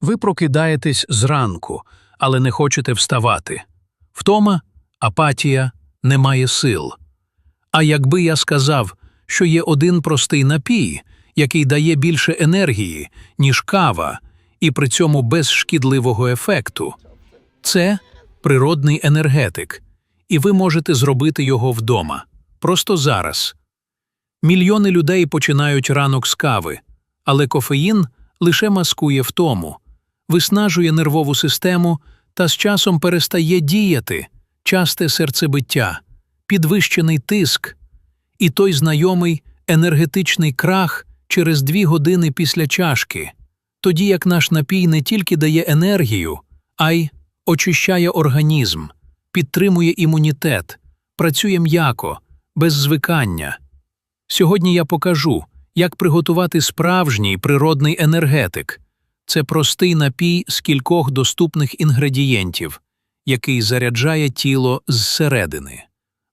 Ви прокидаєтесь зранку, але не хочете вставати. Втома, апатія, немає сил. А якби я сказав, що є один простий напій, який дає більше енергії, ніж кава, і при цьому без шкідливого ефекту, це природний енергетик, і ви можете зробити його вдома. Просто зараз. Мільйони людей починають ранок з кави, але кофеїн лише маскує втому, виснажує нервову систему та з часом перестає діяти, часте серцебиття, підвищений тиск і той знайомий енергетичний крах через дві години після чашки, тоді як наш напій не тільки дає енергію, а й очищає організм, підтримує імунітет, працює м'яко, без звикання. Сьогодні я покажу, як приготувати справжній природний енергетик. Це простий напій з кількох доступних інгредієнтів, який заряджає тіло зсередини.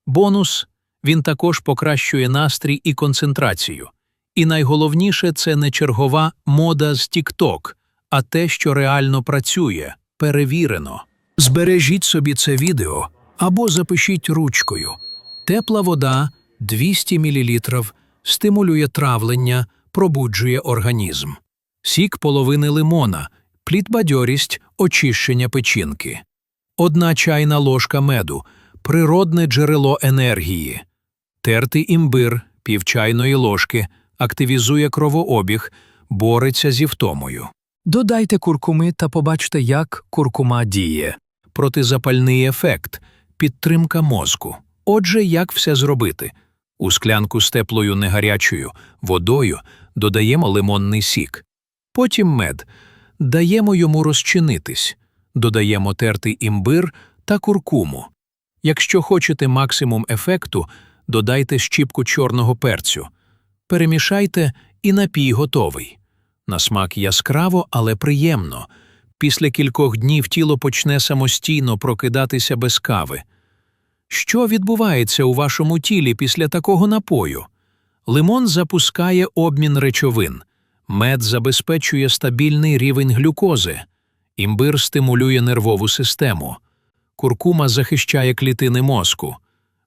Бонус він також покращує настрій і концентрацію. І найголовніше це не чергова мода з TikTok, а те, що реально працює, перевірено. Збережіть собі це відео або запишіть ручкою. Тепла вода 200 мл стимулює травлення, пробуджує організм. Сік половини лимона, плід бадьорість, очищення печінки. Одна чайна ложка меду природне джерело енергії. Тертий імбир пів чайної ложки активізує кровообіг, бореться зі втомою. Додайте куркуми та побачте, як куркума діє. Протизапальний ефект, підтримка мозку. Отже, як все зробити? У склянку з теплою негарячою водою додаємо лимонний сік. Потім мед. Даємо йому розчинитись. Додаємо тертий імбир та куркуму. Якщо хочете максимум ефекту, додайте щіпку чорного перцю. Перемішайте і напій готовий. На смак яскраво, але приємно. Після кількох днів тіло почне самостійно прокидатися без кави. Що відбувається у вашому тілі після такого напою? Лимон запускає обмін речовин, мед забезпечує стабільний рівень глюкози, імбир стимулює нервову систему, куркума захищає клітини мозку,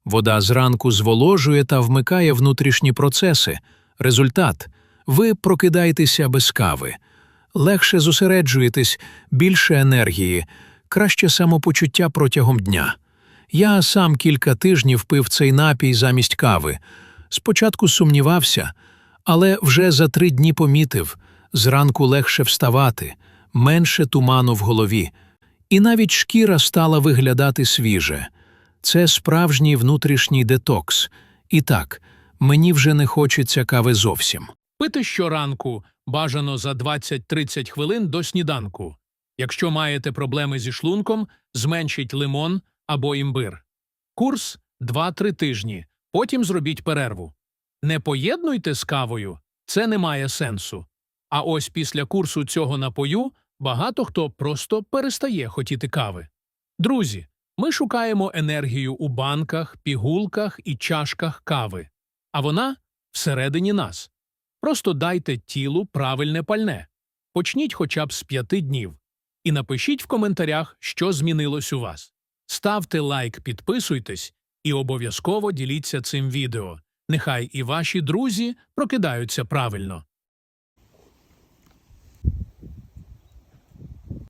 вода зранку зволожує та вмикає внутрішні процеси. Результат ви прокидаєтеся без кави, легше зосереджуєтесь, більше енергії, краще самопочуття протягом дня. Я сам кілька тижнів пив цей напій замість кави. Спочатку сумнівався, але вже за три дні помітив зранку легше вставати, менше туману в голові, і навіть шкіра стала виглядати свіже. Це справжній внутрішній детокс. І так, мені вже не хочеться кави зовсім. Пити щоранку бажано за 20-30 хвилин до сніданку. Якщо маєте проблеми зі шлунком, зменшіть лимон або імбир. Курс 2-3 тижні, потім зробіть перерву. Не поєднуйте з кавою, це не має сенсу. А ось після курсу цього напою багато хто просто перестає хотіти кави. Друзі, ми шукаємо енергію у банках, пігулках і чашках кави, а вона всередині нас. Просто дайте тілу правильне пальне. Почніть хоча б з п'яти днів. І напишіть в коментарях, що змінилось у вас. Ставте лайк, підписуйтесь і обов'язково діліться цим відео. Нехай і ваші друзі прокидаються правильно.